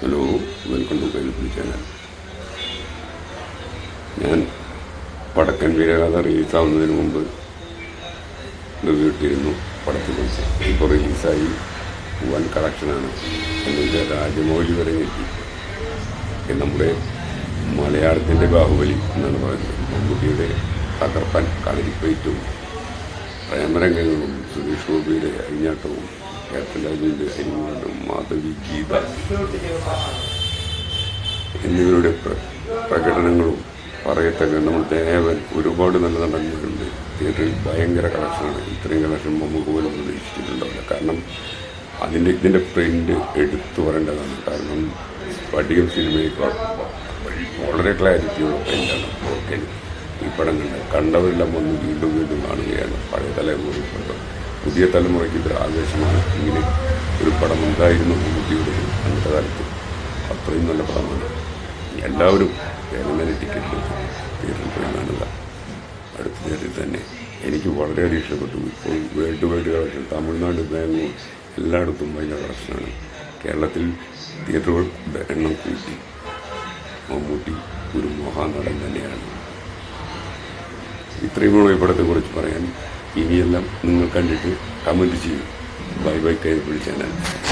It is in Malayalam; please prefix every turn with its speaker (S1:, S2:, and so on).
S1: Hello welcome to Kailappi channel ഞാൻ വടക്കൻ വീരഗാഥ റിലീസാവുന്നതിന് മുമ്പ് റിവ്യൂ ഇട്ടിരുന്നു പടത്തെക്കുറിച്ച് ഇപ്പോൾ റിലീസായി വൻ കളക്ഷനാണ് എന്നുവെച്ചാൽ രാജമൗലി വരെ ഇത് നമ്മുടെ മലയാളത്തിന്റെ ബാഹുബലി എന്നാണ് പറയുന്നത്. മമ്മൂട്ടിയുടെ തകർപ്പൻ കളരിപ്പയറ്റും പ്രേമരംഗങ്ങളും സുരേഷ് ഗോപിയുടെ അരിഞ്ഞാട്ടവും കേരളരാജുവിന്റെ അരിഞ്ഞാട്ടവും മാധവി ഗീത എന്നിവരുടെ പ്ര- പ്രകടനങ്ങളും പറയത്തക്ക നമ്മൾ ദേവൻ ഒരുപാട് നല്ല നടന്മാരുണ്ട് തിയേറ്ററിൽ ഭയങ്കര കളക്ഷനാണ്. ഇത്രയും കളക്ഷൻ നമുക്ക് പോലും പ്രതീക്ഷിച്ചിട്ടുണ്ടാവില്ല കാരണം അതിന്റെ ഇതിന്റെ പ്രിന്റ് എടുത്തു പറയേണ്ടതാണ്. കാരണം വടികം സിനിമയിൽ വളരെ ക്ലാരിറ്റിയുള്ള പ്രിന്റാണ്. ഓക്കെ ഈ പടം കണ്ട് കണ്ടവരെല്ലാം വന്ന് വീണ്ടും വീണ്ടും കാണുകയാണ്. പഴയ തലമുറ പുതിയ തലമുറയ്ക്ക് ഇതൊരു ആവേശമാണ്. ഇങ്ങനെ ഒരു പടം ഉണ്ടായിരുന്നു മമ്മൂട്ടിയുടെ അന്നത്തെ കാലത്ത്. അത്രയും നല്ല പടമാണ്. എല്ലാവരും വേഗം ടിക്കറ്റ് തിയേറ്ററിൽ പോയി കാണുക. അടുത്ത തിയേറ്ററിൽ തന്നെ. എനിക്ക് വളരെയധികം ഇഷ്ടപ്പെട്ടു. ഇപ്പോൾ world wide collection Tamil Nadu Bangalore എല്ലായിടത്തും ഭയങ്കര കളക്ഷനാണ്. കേരളത്തിൽ തിയേറ്ററുകളുടെ എണ്ണം കൂട്ടി. മമ്മൂട്ടി ഒരു മഹാനടൻ തന്നെയാണ്. ഇത്രയുമുള്ള ഈ പറയാൻ. ഇനിയെല്ലാം നിങ്ങൾ കണ്ടിട്ട് കമന്റ് ചെയ്യും. ബൈ ബൈ കൈ ചാനൽ